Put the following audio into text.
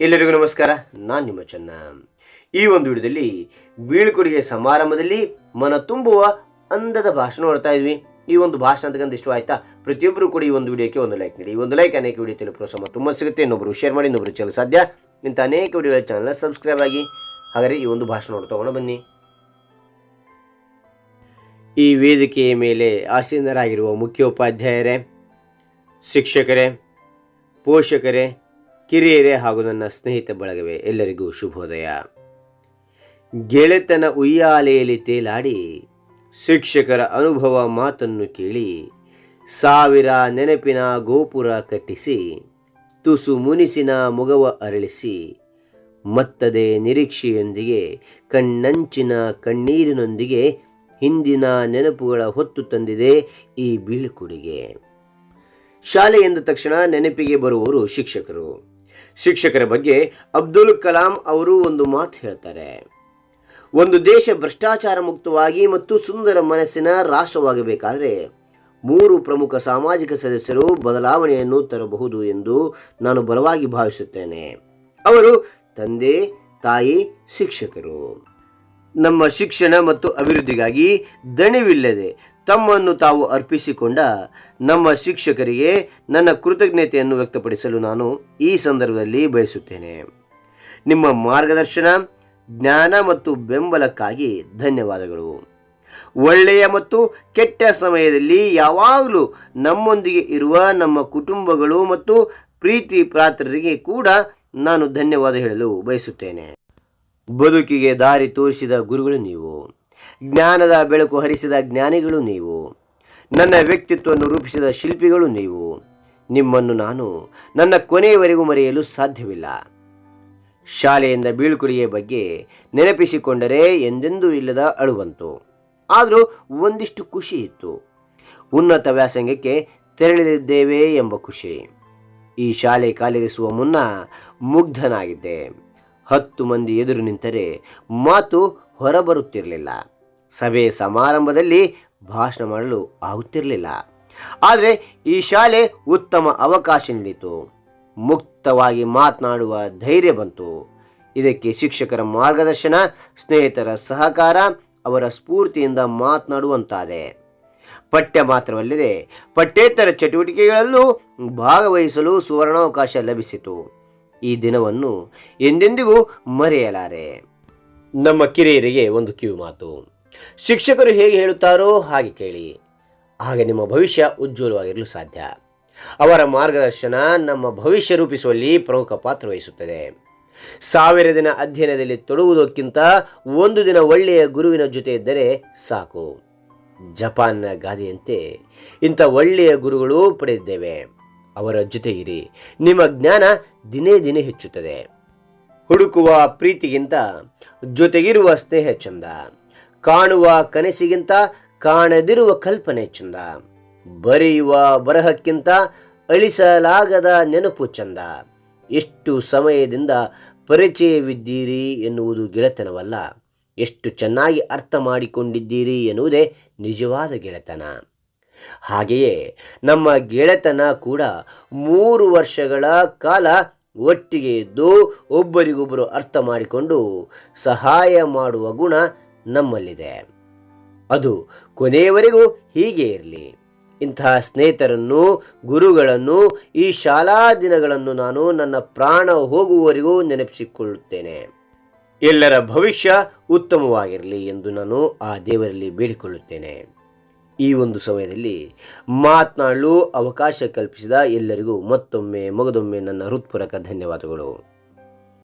ಎಲ್ಲರಿಗೂ ನಮಸ್ಕಾರ. ನಾನು ನಿಮ್ಮ ಚೆನ್ನ. ಈ ಒಂದು ವಿಡಿಯೋದಲ್ಲಿ ಬೀಳ್ಕೊಡುಗೆ ಸಮಾರಂಭದಲ್ಲಿ ಮನ ತುಂಬುವ ಅಂದದ ಭಾಷಣ ನೋಡ್ತಾ ಇದ್ವಿ. ಈ ಒಂದು ಭಾಷಣ ಅಂತಕ್ಕಂಥ ಇಷ್ಟ ಆಯ್ತಾ? ಪ್ರತಿಯೊಬ್ಬರು ಕೂಡ ಈ ಒಂದು ವಿಡಿಯೋಕ್ಕೆ ಒಂದು ಲೈಕ್ ನೀಡಿ. ಈ ಒಂದು ಲೈಕ್ ಅನೇಕ ವಿಡಿಯೋ ಪ್ರೋತ್ಸಾಹ ತುಂಬ ಸಿಗುತ್ತೆ. ಇನ್ನೊಬ್ಬರು ಶೇರ್ ಮಾಡಿ ಇನ್ನೊಬ್ಬರು ಚಲ ಸಾಧ್ಯ. ಇಂಥ ಅನೇಕ ವಿಡಿಯೋ ಚಾನಲ್ ಸಬ್ಸ್ಕ್ರೈಬ್ ಆಗಿ. ಹಾಗಾದರೆ ಈ ಒಂದು ಭಾಷಣ ನೋಡಿ ತಗೊಂಡು ಬನ್ನಿ. ಈ ವೇದಿಕೆಯ ಮೇಲೆ ಆಸೀನರಾಗಿರುವ ಮುಖ್ಯೋಪಾಧ್ಯಾಯರೇ, ಶಿಕ್ಷಕರೇ, ಪೋಷಕರೇ ಕಿರಿಯರೇ ಹಾಗೂ ನನ್ನ ಸ್ನೇಹಿತ ಬಳಗವೇ, ಎಲ್ಲರಿಗೂ ಶುಭೋದಯ. ಗೆಳೆತನ ಉಯ್ಯಾಲೆಯಲ್ಲಿ ತೇಲಾಡಿ, ಶಿಕ್ಷಕರ ಅನುಭವ ಮಾತನ್ನು ಕೇಳಿ, ಸಾವಿರ ನೆನಪಿನ ಗೋಪುರ ಕಟ್ಟಿಸಿ, ತುಸು ಮುನಿಸಿನ ಮೊಗವ ಅರಳಿಸಿ, ಮತ್ತದೆ ನಿರೀಕ್ಷೆಯೊಂದಿಗೆ, ಕಣ್ಣಂಚಿನ ಕಣ್ಣೀರಿನೊಂದಿಗೆ ಹಿಂದಿನ ನೆನಪುಗಳ ಹೊತ್ತು ತಂದಿದೆ ಈ ಬೀಳ್ಕೊಡುಗೆ. ಶಾಲೆ ಎಂದ ತಕ್ಷಣ ನೆನಪಿಗೆ ಬರುವವರು ಶಿಕ್ಷಕರು. ಶಿಕ್ಷಕರ ಬಗ್ಗೆ ಅಬ್ದುಲ್ ಕಲಾಂ ಅವರು ಒಂದು ಮಾತು ಹೇಳ್ತಾರೆ. ಒಂದು ದೇಶ ಭ್ರಷ್ಟಾಚಾರ ಮುಕ್ತವಾಗಿ ಮತ್ತು ಸುಂದರ ಮನಸ್ಸಿನ ರಾಷ್ಟ್ರವಾಗಬೇಕಾದರೆ ಮೂರು ಪ್ರಮುಖ ಸಾಮಾಜಿಕ ಸದಸ್ಯರು ಬದಲಾವಣೆಯನ್ನು ತರಬಹುದು ಎಂದು ನಾನು ಬಲವಾಗಿ ಭಾವಿಸುತ್ತೇನೆ. ಅವರು ತಂದೆ, ತಾಯಿ, ಶಿಕ್ಷಕರು. ನಮ್ಮ ಶಿಕ್ಷಣ ಮತ್ತು ಅಭಿವೃದ್ಧಿಗಾಗಿ ದಣಿವಿಲ್ಲದೆ ತಮ್ಮನ್ನು ತಾವು ಅರ್ಪಿಸಿಕೊಂಡ ನಮ್ಮ ಶಿಕ್ಷಕರಿಗೆ ನನ್ನ ಕೃತಜ್ಞತೆಯನ್ನು ವ್ಯಕ್ತಪಡಿಸಲು ನಾನು ಈ ಸಂದರ್ಭದಲ್ಲಿ ಬಯಸುತ್ತೇನೆ. ನಿಮ್ಮ ಮಾರ್ಗದರ್ಶನ, ಜ್ಞಾನ ಮತ್ತು ಬೆಂಬಲಕ್ಕಾಗಿ ಧನ್ಯವಾದಗಳು. ಒಳ್ಳೆಯ ಮತ್ತು ಕೆಟ್ಟ ಸಮಯದಲ್ಲಿ ಯಾವಾಗಲೂ ನಮ್ಮೊಂದಿಗೆ ಇರುವ ನಮ್ಮ ಕುಟುಂಬಗಳು ಮತ್ತು ಪ್ರೀತಿ ಪಾತ್ರರಿಗೆ ಕೂಡ ನಾನು ಧನ್ಯವಾದ ಹೇಳಲು ಬಯಸುತ್ತೇನೆ. ಬದುಕಿಗೆ ದಾರಿ ತೋರಿಸಿದ ಗುರುಗಳು ನೀವು. ಜ್ಞಾನದ ಬೆಳಕು ಹರಿಸಿದ ಜ್ಞಾನಿಗಳು ನೀವು. ನನ್ನ ವ್ಯಕ್ತಿತ್ವವನ್ನು ರೂಪಿಸಿದ ಶಿಲ್ಪಿಗಳು ನೀವು. ನಿಮ್ಮನ್ನು ನಾನು ನನ್ನ ಕೊನೆಯವರೆಗೂ ಮರೆಯಲು ಸಾಧ್ಯವಿಲ್ಲ. ಶಾಲೆಯಿಂದ ಬೀಳ್ಕೊಡುಗೆಯ ಬಗ್ಗೆ ನೆನಪಿಸಿಕೊಂಡರೆ ಎಂದೆಂದೂ ಇಲ್ಲದ ಅಳುವಂತು. ಆದರೂ ಒಂದಿಷ್ಟು ಖುಷಿ ಇತ್ತು. ಉನ್ನತ ವ್ಯಾಸಂಗಕ್ಕೆ ತೆರಳಿದ್ದೇವೆ ಎಂಬ ಖುಷಿ. ಈ ಶಾಲೆ ಕಾಲಿರಿಸುವ ಮುನ್ನ ಮುಗ್ಧನಾಗಿದ್ದೆ. ಹತ್ತು ಮಂದಿ ಎದುರು ನಿಂತರೆ ಮಾತು ಹೊರಬರುತ್ತಿರಲಿಲ್ಲ. ಸಭೆ ಸಮಾರಂಭದಲ್ಲಿ ಭಾಷಣ ಮಾಡಲು ಆಗುತ್ತಿರಲಿಲ್ಲ. ಆದರೆ ಈ ಶಾಲೆ ಉತ್ತಮ ಅವಕಾಶ ನೀಡಿತು. ಮುಕ್ತವಾಗಿ ಮಾತನಾಡುವ ಧೈರ್ಯ ಬಂತು. ಇದಕ್ಕೆ ಶಿಕ್ಷಕರ ಮಾರ್ಗದರ್ಶನ, ಸ್ನೇಹಿತರ ಸಹಕಾರ, ಅವರ ಸ್ಫೂರ್ತಿಯಿಂದ ಮಾತನಾಡುವಂತಾದೆ. ಪಠ್ಯ ಮಾತ್ರವಲ್ಲದೆ ಪಠ್ಯೇತರ ಚಟುವಟಿಕೆಗಳಲ್ಲೂ ಭಾಗವಹಿಸಲು ಸುವರ್ಣಾವಕಾಶ ಲಭಿಸಿತು. ಈ ದಿನವನ್ನು ಎಂದೆಂದಿಗೂ ಮರೆಯಲಾರೆ. ನಮ್ಮ ಕಿರಿಯರಿಗೆ ಒಂದು ಕಿವಿ ಮಾತು ಶಿಕ್ಷಕರು ಹೇಗೆ ಹೇಳುತ್ತಾರೋ ಹಾಗೆ ಕೇಳಿ. ಹಾಗೆ ನಿಮ್ಮ ಭವಿಷ್ಯ ಉಜ್ವಲವಾಗಿರಲು ಸಾಧ್ಯ. ಅವರ ಮಾರ್ಗದರ್ಶನ ನಮ್ಮ ಭವಿಷ್ಯ ರೂಪಿಸುವಲ್ಲಿ ಪ್ರಮುಖ ಪಾತ್ರ ವಹಿಸುತ್ತದೆ. ಸಾವಿರ ದಿನ ಅಧ್ಯಯನದಲ್ಲಿ ತೊಡುವುದಕ್ಕಿಂತ ಒಂದು ದಿನ ಒಳ್ಳೆಯ ಗುರುವಿನ ಜೊತೆ ಇದ್ದರೆ ಸಾಕು. ಜಪಾನ್ನ ಗಾದೆಯಂತೆ ಇಂಥ ಒಳ್ಳೆಯ ಗುರುಗಳು ಪಡೆದಿದ್ದೇವೆ. ಅವರ ಜೊತೆ ನಿಮ್ಮ ಜ್ಞಾನ ದಿನೇ ದಿನೇ ಹೆಚ್ಚುತ್ತದೆ. ಹುಡುಕುವ ಪ್ರೀತಿಗಿಂತ ಜೊತೆಗಿರುವ ಸ್ನೇಹ ಚಂದ. ಕಾಣುವ ಕನಸಿಗಿಂತ ಕಾಣದಿರುವ ಕಲ್ಪನೆ ಚಂದ. ಬರೆಯುವ ಬರಹಕ್ಕಿಂತ ಅಳಿಸಲಾಗದ ನೆನಪು ಚಂದ. ಎಷ್ಟು ಸಮಯದಿಂದ ಪರಿಚಯವಿದ್ದೀರಿ ಎನ್ನುವುದು ಗೆಳೆತನವಲ್ಲ. ಎಷ್ಟು ಚೆನ್ನಾಗಿ ಅರ್ಥ ಮಾಡಿಕೊಂಡಿದ್ದೀರಿ ಎನ್ನುವುದೇ ನಿಜವಾದ ಗೆಳೆತನ. ಹಾಗೆಯೇ ನಮ್ಮ ಗೆಳೆತನ ಕೂಡ ಮೂರು ವರ್ಷಗಳ ಕಾಲ ಒಟ್ಟಿಗೆ ಇದ್ದು ಒಬ್ಬರಿಗೊಬ್ಬರು ಅರ್ಥ ಮಾಡಿಕೊಂಡು ಸಹಾಯ ಮಾಡುವ ಗುಣ ನಮ್ಮಲ್ಲಿದೆ. ಅದು ಕೊನೆಯವರೆಗೂ ಹೀಗೆ ಇರಲಿ. ಇಂತಹ ಸ್ನೇಹಿತರನ್ನು, ಗುರುಗಳನ್ನು, ಈ ಶಾಲಾ ದಿನಗಳನ್ನು ನಾನು ನನ್ನ ಪ್ರಾಣ ಹೋಗುವವರೆಗೂ ನೆನಪಿಸಿಕೊಳ್ಳುತ್ತೇನೆ. ಎಲ್ಲರ ಭವಿಷ್ಯ ಉತ್ತಮವಾಗಿರಲಿ ಎಂದು ನಾನು ಆ ದೇವರಲ್ಲಿ ಬೇಡಿಕೊಳ್ಳುತ್ತೇನೆ. ಈ ಒಂದು ಸಮಯದಲ್ಲಿ ಮಾತನಾಡಲು ಅವಕಾಶ ಕಲ್ಪಿಸಿದ ಎಲ್ಲರಿಗೂ ಮತ್ತೊಮ್ಮೆ, ಮಗದೊಮ್ಮೆ ನನ್ನ ಹೃತ್ಪೂರ್ವಕ ಧನ್ಯವಾದಗಳು.